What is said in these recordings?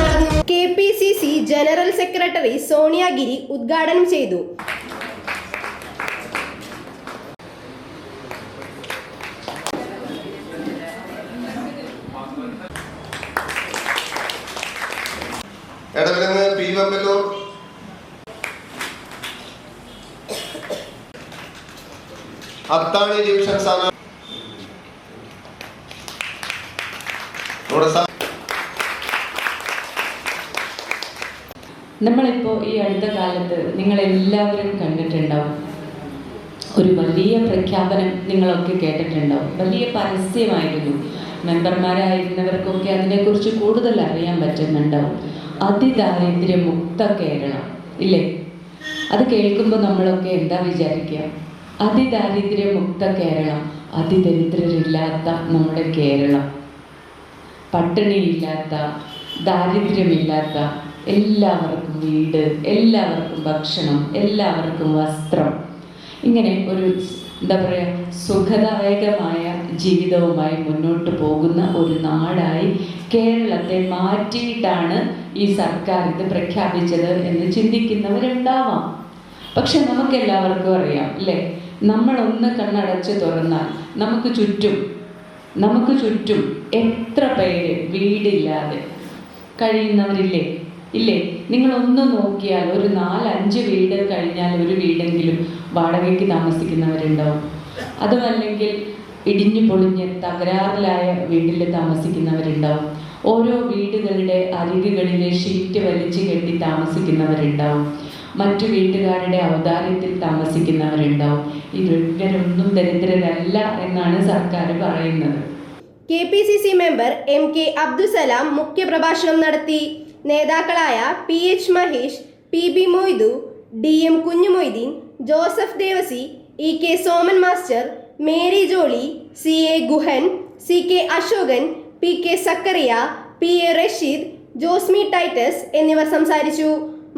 നടന്നു. General secretary Sonia Giri ഉദ്ഘാടനം ചെയ്തു. അത്താണി ഡിവിഷൻ സ്ഥാനം നമ്മളിപ്പോൾ ഈ അടുത്ത കാലത്ത് നിങ്ങളെല്ലാവരും കണ്ടിട്ടുണ്ടാവും. ഒരു വലിയ പ്രഖ്യാപനം നിങ്ങളൊക്കെ കേട്ടിട്ടുണ്ടാവും. വലിയ പരസ്യമായിരുന്നു. മെമ്പർമാരായിരുന്നവർക്കൊക്കെ അതിനെക്കുറിച്ച് കൂടുതൽ അറിയാൻ പറ്റുന്നുണ്ടാവും. അതിദാരിദ്ര്യമുക്ത കേരളം ഇല്ലേ? അത് കേൾക്കുമ്പോൾ നമ്മളൊക്കെ എന്താ വിചാരിക്കുക അതിദാരിദ്ര്യമുക്ത കേരളം അതിദരിദ്രരില്ലാത്ത നമ്മുടെ കേരളം. പട്ടിണിയില്ലാത്ത ദാരിദ്ര്യമില്ലാത്ത എല്ലാവർക്കും വീട് എല്ലാവർക്കും ഭക്ഷണം എല്ലാവർക്കും വസ്ത്രം. ഇങ്ങനെ ഒരു എന്താ പറയുക സുഖദായകമായ ജീവിതവുമായി മുന്നോട്ട് പോകുന്ന ഒരു നാടായി കേരളത്തെ മാറ്റിയിട്ടാണ് ഈ സർക്കാർ ഇത് പ്രഖ്യാപിച്ചത് എന്ന് ചിന്തിക്കുന്നവരുണ്ടാവാം. പക്ഷെ നമുക്ക് എല്ലാവർക്കും അറിയാം അല്ലേ? നമ്മളൊന്ന് കണ്ണടച്ച് തുറന്നാൽ നമുക്ക് ചുറ്റും നമുക്ക് ചുറ്റും എത്ര പേര് വീടില്ലാതെ കഴിയുന്നവരില്ലേ? ഇല്ലേ? നിങ്ങളൊന്ന് നോക്കിയാൽ ഒരു നാലഞ്ച് വീട് കഴിഞ്ഞാൽ ഒരു വീടെങ്കിലും വാടകയ്ക്ക് താമസിക്കുന്നവരുണ്ടാവും. അതുമല്ലെങ്കിൽ ഇടിഞ്ഞു പൊളിഞ്ഞ് തകരാറിലായ വീട്ടിൽ താമസിക്കുന്നവരുണ്ടാവും. ഓരോ വീടുകളുടെ അരികുകളിലെ ഷീറ്റ് വലിച്ചു കെട്ടി താമസിക്കുന്നവരുണ്ടാവും. മറ്റു വീട്ടുകാരുടെ ഔദാര്യത്തിൽ താമസിക്കുന്നവരുണ്ടാവും. ഇവരൊന്നും ദരിദ്രരല്ല എന്നാണ് സർക്കാർ പറയുന്നത്. K P C C member M K Abdussalam മുഖ്യപ്രഭാഷണം നടത്തി. നേതാക്കളായ P H Mahesh P B Moidu D M Kunjumoideen Joseph Devasi E K Soman master Mary Jolly C A Guhan C K Ashokan P K Sakkariya P A Rasheed Josmi Titus എന്നിവർ സംസാരിച്ചു.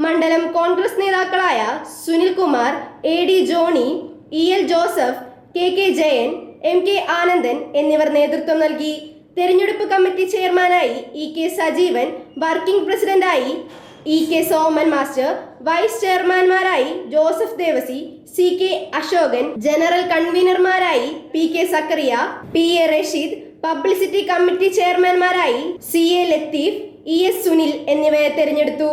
മണ്ഡലം കോൺഗ്രസ് നേതാക്കളായ Sunilkumar A D Johny E L Joseph K K Jayan M K Anandan എന്നിവർ നേതൃത്വം നൽകി. തെരഞ്ഞെടുപ്പ് committee ചെയർമാനായി E K Sajeevan working പ്രസിഡന്റായി E K Soman master vice ചെയർമാൻമാരായി Joseph Devasi C K Ashokan general കൺവീനർമാരായി P K Sakkariya P A Rasheed publicity committee ചെയർമാൻമാരായി C A Latheef E S Sunil എന്നിവരെ തെരഞ്ഞെടുത്തു.